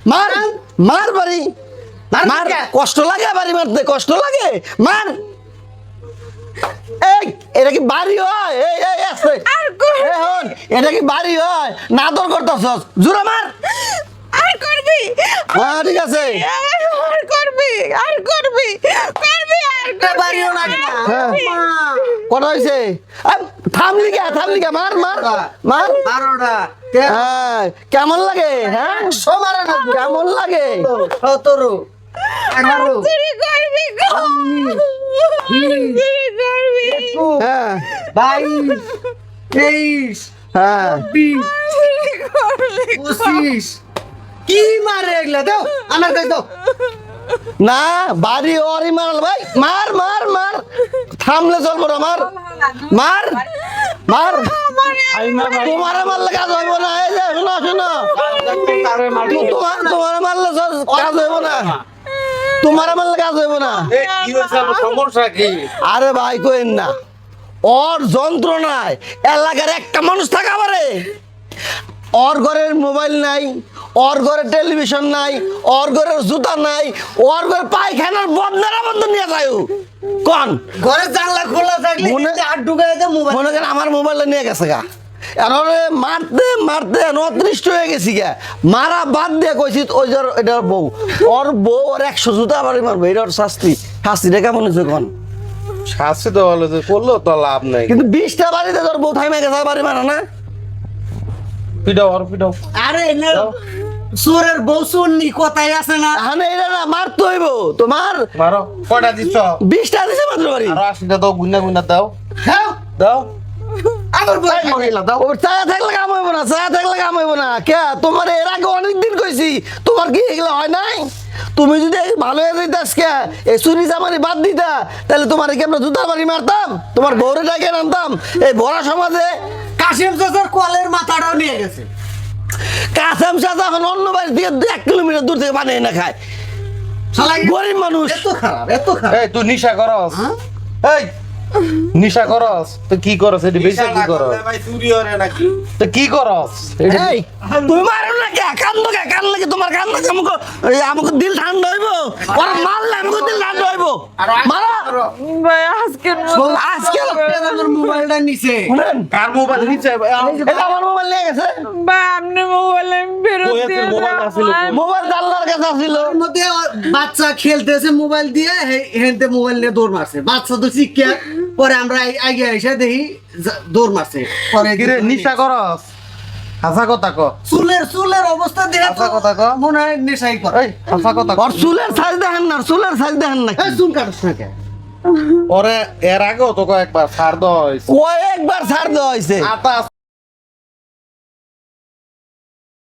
মার মার। বাড়ি। মার কষ্ট লাগে বাড়ি মারতে কষ্ট লাগে। মার। এই এটা কি বাড়ি হয়? এই এই হন এটা কি বাড়ি হয়? না দর করতেছস। জুরা মার। আর করবি? হ্যাঁ ঠিক আছে। আর করবি? আর করবি? করবি আর করবি? বাড়িও না। কত হয়েছে থামলি কে থামলি কে মার মার মার। বারোটা, হ্যাঁ কেমন লাগে হ্যাঁ? কেমন লাগে? সতেরো, হ্যাঁ। বাইশ, তেইশ, হ্যাঁ। পঁচিশ। কি মারে এগুলা? দাও আমার কাছে দাও। না বাড়ি ওরই মার ভাই। মার মার মার। থামলে চলবো না মার। মার মার। তোমার মারলে কাজ হইব না এই যে শোনো শোনো। তোমার তোমার মারলে কাজ হইব না। তোমার মারলে কাজ হইব না। আমার সমস্যা কি? আরে ভাই কইন না। ওর যন্ত্রণায় এলাকার একটা মানুষ থাকা পারে। ওর ঘরের মোবাইল নাই ওর ঘরে টেলিভিশন নাই ওর ঘরের জুতা নাই ওর ঘরে পায়খানার বদনারা বন্ধ নিয়ে যায়। কন? ঘরে জানলা খোলা থাকলে মনে- হাত ঢুকাই দে মোবাইল মনে করেন আমার মোবাইলটা নিয়ে গেছে গা। এখন ওরে মারতে মারতে অদৃষ্ট হয়ে গেছি গা। মারা বাদ দিয়ে কইছি ওই যে ওর- এটার বউ। ওর বউ ওর একশো জুতা বাড়ি মারবো এটা ওর শাস্তি। শাস্তিটা কেমন হয়েছে কন? শাস্তি তো বলে যে করলেও তো লাভ নাই। কিন্তু বিশটা বাড়িতে তোর বউ থাইমে গেছে বাড়ি মারা না? পিটাও আর পিটাও। আরে না। সুরের বউ শুননি কথাই আছে না? হানে এটা না মারতে হইব। তোমার মারো কয়টা দিচ্ছ বিশটা দিছে মাত্র বাড়ি। আরও আশিটা দাও গুন্না গুন্না দাও। হ্যাঁ? দাও। আমার বউ মহিলা দাও। ওর চায়া থাকলে কাম হইব না চায়া থাকলে কাম হইব না। কে তোমার এর আগে অনেকদিন কইছি তোমার কি এগুলো হয় নাই? তুমি যদি ভালো হয়ে যাইতাস কে এই চুরি চামারি বাদ দিতা তাহলে তোমার কি আমরা জুতার বাড়ি মারতাম? তোমার বউরে ডাকে আনতাম? এই ভরা সমাজে কাশিম চাচার কলের মাথাটাও নিয়ে গেছে। কাসাম শাহ এখন অন্য বাড়ি দিয়ে দু এক কিলোমিটার দূর থেকে বানিয়ে না খায়। গরিব মানুষ। এত খারাপ এত খারাপ এই তুই নিশা করস। হ্যাঁ? এই নিশা করস। তো কি করস? এটি বেশি কি করস? তো কি করস? এই তুমি মারো কে? কান্দ কে? কান লাগে তোমার কান লাগে আমাকে আমাকে দিল ঠান্ডা হইব? ওরা মারলে আমাকে দিল ঠান্ডা হইব? মারা! ভাই আজকের আজকে আমার মোবাইলটা নিছে কার মোবাইল নিচে? এটা আমার মোবাইল নিয়ে গেছে। ভাই আপনি মোবাইল ফেরত আছে? দিয়ে মোবাইল আছিল? মোবাইল জানলার কাছে ছিল মধ্যে বাচ্চা খেলতেছে মোবাইল দিয়ে হেনতে মোবাইল নিয়ে দৌড় মারছে। বাচ্চা তো শিক্ষা। পরে আমরা আগে এসে দেখি দৌড় মারছে। পরে কিরে নিশা করস? হাসা কথা কো। চুলের চুলের অবস্থা দেখে। তো আচ্ছা কথা ক। মনে হয় নেশাই করে। এই হাসা কথা ক। চুলের সাইজ দেখেন না চুলের সাইজ দেখেন না। এই চুল কাটিস না কেন? ওরে এর আগেও তো কয়েকবার ছাড় দেওয়া হয়েছে। কয়েকবার ছাড় দেওয়া হয়েছে। আতা